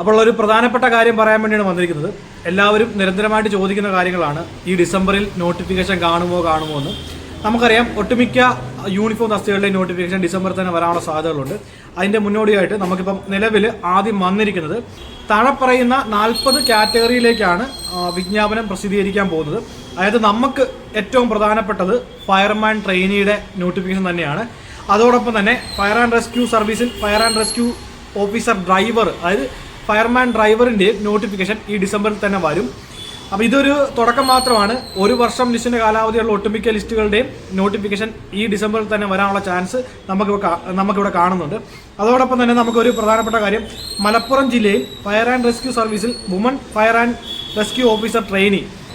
അപ്പോൾ ഒരു പ്രധാനപ്പെട്ട കാര്യം പറയാൻ വേണ്ടിയാണ് വന്നിരിക്കുന്നത്. എല്ലാവരും നിരന്തരമായിട്ട് ചോദിക്കുന്ന കാര്യങ്ങളാണ്. ഈ ഡിസംബറിൽ നോട്ടിഫിക്കേഷൻ കാണുമോ കാണുമോ എന്ന്. നമുക്കറിയാം ഒട്ടുമിക്ക യൂണിഫോം തസ്തികളുടെ നോട്ടിഫിക്കേഷൻ ഡിസംബറിൽ തന്നെ വരാനുള്ള സാധ്യതകളുണ്ട്. അതിന്റെ മുന്നോടിയായിട്ട് നമുക്കിപ്പം നിലവിൽ ആദ്യം വന്നിരിക്കുന്നത് താഴെ പറയുന്ന നാൽപ്പത് കാറ്റഗറിയിലേക്കാണ് വിജ്ഞാപനം പ്രസിദ്ധീകരിക്കാൻ പോകുന്നത്. അതായത് നമുക്ക് ഏറ്റവും പ്രധാനപ്പെട്ടത് ഫയർമാൻ ട്രെയിനിയുടെ നോട്ടിഫിക്കേഷൻ തന്നെയാണ്. അതോടൊപ്പം തന്നെ ഫയർ ആൻഡ് റെസ്ക്യൂ സർവീസിൽ fire and rescue officer driver അതായത് ഫയർമാൻ ഡ്രൈവറിന്റെ നോട്ടിഫിക്കേഷൻ ഈ ഡിസംബറിൽ തന്നെ വരും. അപ്പോൾ ഇതൊരു തുടക്കം മാത്രമാണ്. ഒരു വർഷം ലിസ്റ്റിന്റെ കാലാവധിയുള്ള ഒട്ടുമിക്ക ലിസ്റ്റുകളുടെയും നോട്ടിഫിക്കേഷൻ ഈ ഡിസംബറിൽ തന്നെ വരാനുള്ള ചാൻസ് നമുക്ക് നമുക്കിവിടെ കാണുന്നുണ്ട്. അതോടൊപ്പം തന്നെ നമുക്കൊരു പ്രധാനപ്പെട്ട കാര്യം. മലപ്പുറം ജില്ലയിൽ ഫയർ ആൻഡ് റെസ്ക്യൂ സർവീസിൽ woman fire and rescue officer training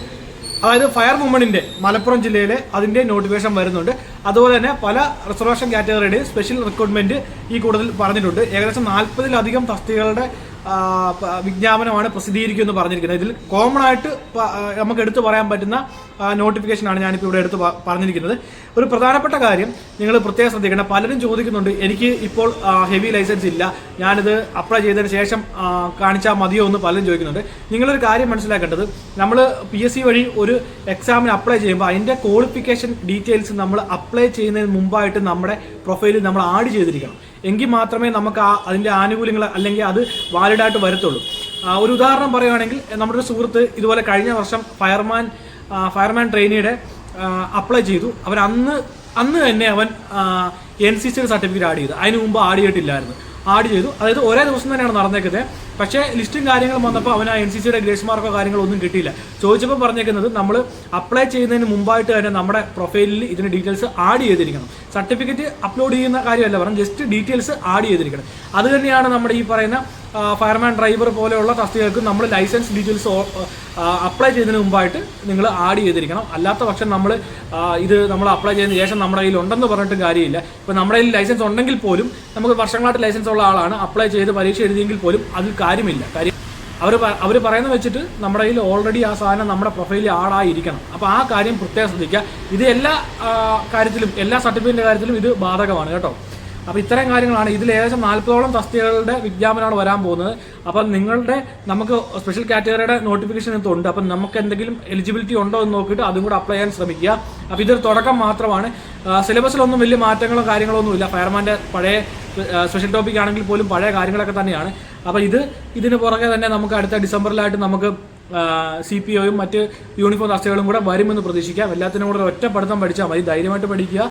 അതായത് ഫയർ വുമണിന്റെ മലപ്പുറം ജില്ലയിലെ അതിന്റെ നോട്ടിഫിക്കേഷൻ വരുന്നുണ്ട്. അതുപോലെ തന്നെ പല റിസർവേഷൻ കാറ്റഗറിയുടെയും സ്പെഷ്യൽ റിക്രൂട്ട്മെന്റ് ഈ കൂടുതൽ പറഞ്ഞിട്ടുണ്ട്. ഏകദേശം നാൽപ്പതിലധികം പ- വിജ്ഞാപനമാണ് പ്രസിദ്ധീകരിക്കുമെന്ന് പറഞ്ഞിരിക്കുന്നത്. ഇതിൽ കോമൺ ആയിട്ട് നമുക്ക് എടുത്തു പറയാൻ പറ്റുന്ന നോട്ടിഫിക്കേഷനാണ് ഞാനിപ്പോൾ ഇവിടെ എടുത്ത് പറഞ്ഞിരിക്കുന്നത്. ഒരു പ്രധാനപ്പെട്ട കാര്യം നിങ്ങൾ പ്രത്യേകം ശ്രദ്ധിക്കണം. പലരും ചോദിക്കുന്നുണ്ട് എനിക്ക് ഇപ്പോൾ ഹെവി ലൈസൻസ് ഇല്ല. ഞാനിത് അപ്ലൈ ചെയ്തതിന് ശേഷം കാണിച്ചാൽ മതിയോ? എന്ന് പലരും ചോദിക്കുന്നുണ്ട്. നിങ്ങളൊരു കാര്യം മനസ്സിലാക്കേണ്ടത് നമ്മൾ പി എസ് സി വഴി ഒരു എക്സാമിന് അപ്ലൈ ചെയ്യുമ്പോൾ അതിന്റെ ക്വാളിഫിക്കേഷൻ ഡീറ്റെയിൽസ് നമ്മൾ അപ്ലൈ ചെയ്യുന്നതിന് മുമ്പായിട്ട് നമ്മുടെ പ്രൊഫൈലിൽ നമ്മൾ ആഡ് ചെയ്തിരിക്കണം. എങ്കിൽ മാത്രമേ നമുക്ക് ആ അതിന്റെ ആനുകൂല്യങ്ങൾ അല്ലെങ്കിൽ അത് വാലിഡായിട്ട് വരത്തുള്ളൂ. ഒരു ഉദാഹരണം പറയുകയാണെങ്കിൽ നമ്മുടെ ഒരു സുഹൃത്ത് ഇതുപോലെ കഴിഞ്ഞ വർഷം ഫയർമാൻ ഫയർമാൻ ട്രെയിനിയുടെ അപ്ലൈ ചെയ്തു. അവർ അന്ന് അന്ന് തന്നെ അവൻ N C C certificate add ചെയ്തു. അതിന് മുമ്പ് ആഡ് ചെയ്തിട്ടില്ലായിരുന്നു. ആഡ് ചെയ്തു. അതായത് ഒരേ ദിവസം തന്നെയാണ് നടന്നേക്കുന്നത്. പക്ഷേ ലിസ്റ്റും കാര്യങ്ങളും വന്നപ്പോൾ അവന് എൻ സി സിയുടെ ഗ്രേസ് മാർക്കോ കാര്യങ്ങളോ ഒന്നും കിട്ടിയില്ല. ചോദിച്ചപ്പോൾ പറഞ്ഞേക്കുന്നത് നമ്മൾ അപ്ലൈ ചെയ്യുന്നതിന് മുമ്പായിട്ട് തന്നെ നമ്മുടെ പ്രൊഫൈലിൽ ഇതിന് ഡീറ്റെയിൽസ് ആഡ് ചെയ്തിരിക്കണം. സർട്ടിഫിക്കറ്റ് അപ്ലോഡ് ചെയ്യുന്ന കാര്യമല്ല പറഞ്ഞു ജസ്റ്റ് ഡീറ്റെയിൽസ് ആഡ് ചെയ്തിരിക്കണം. അത് തന്നെയാണ് നമ്മുടെ ഈ പറയുന്ന ഫയർമാൻ ഡ്രൈവർ പോലെയുള്ള തസ്തികൾക്ക് നമ്മൾ ലൈസൻസ് ഡീറ്റെയിൽസ് അപ്ലൈ ചെയ്തതിന് മുമ്പായിട്ട് നിങ്ങൾ ആഡ് ചെയ്തിരിക്കണം. അല്ലാത്ത പക്ഷം നമ്മൾ ഇത് നമ്മൾ അപ്ലൈ ചെയ്തതിന് ശേഷം നമ്മുടെ കയ്യിൽ ഉണ്ടെന്ന് പറഞ്ഞിട്ട് കാര്യമില്ല. ഇപ്പോൾ നമ്മുടെ കയ്യിൽ ലൈസൻസ് ഉണ്ടെങ്കിൽ പോലും നമുക്ക് വർഷങ്ങളായിട്ട് ലൈസൻസ് ഉള്ള ആളാണ്. അപ്ലൈ ചെയ്ത് പരീക്ഷ എഴുതിയെങ്കിൽ പോലും അതിൽ കാര്യമില്ല. കാര്യം അവർ അവർ പറയുന്ന വെച്ചിട്ട് നമ്മുടെ കയ്യിൽ ഓൾറെഡി ആ സാധനം നമ്മുടെ പ്രൊഫൈലിൽ ആടായിരിക്കണം അപ്പോൾ ആ കാര്യം പ്രത്യേകം ശ്രദ്ധിക്കുക. ഇത് എല്ലാ കാര്യത്തിലും എല്ലാ സർട്ടിഫിക്കറ്റിന്റെ കാര്യത്തിലും ഇത് ബാധകമാണ് കേട്ടോ. അപ്പോൾ ഇത്തരം കാര്യങ്ങളാണ് ഇതിൽ ഏകദേശം നാൽപ്പതോളം തസ്തികകളുടെ വിജ്ഞാപനമാണ് വരാൻ പോകുന്നത്. അപ്പം നിങ്ങളുടെ നമുക്ക് സ്പെഷ്യൽ കാറ്റഗറിയുടെ നോട്ടിഫിക്കേഷൻ ഉണ്ട് അപ്പം നമുക്ക് എന്തെങ്കിലും എലിജിബിലിറ്റി ഉണ്ടോ എന്ന് നോക്കിയിട്ട് അതും കൂടെ അപ്ലൈ ചെയ്യാൻ ശ്രമിക്കുക. അപ്പോൾ ഇതൊരു തുടക്കം മാത്രമാണ്. സിലബസിലൊന്നും വലിയ മാറ്റങ്ങളോ കാര്യങ്ങളോ ഒന്നുമില്ല ഫയർമാന്റെ പഴയ സ്പെഷ്യൽ ടോപ്പിക് ആണെങ്കിൽ പോലും പഴയ കാര്യങ്ങളൊക്കെ തന്നെയാണ്. അപ്പോൾ ഇത് ഇതിന് പുറകെ തന്നെ നമുക്ക് അടുത്ത ഡിസംബറിലായിട്ട് നമുക്ക് സി പി ഒയും മറ്റ് യൂണിഫോം തസ്തികളും കൂടെ വരുമെന്ന് പ്രതീക്ഷിക്കാം. എല്ലാത്തിനും കൂടെ ഒറ്റ പഠിച്ചാൽ മതി. ധൈര്യമായിട്ട് പഠിക്കുക.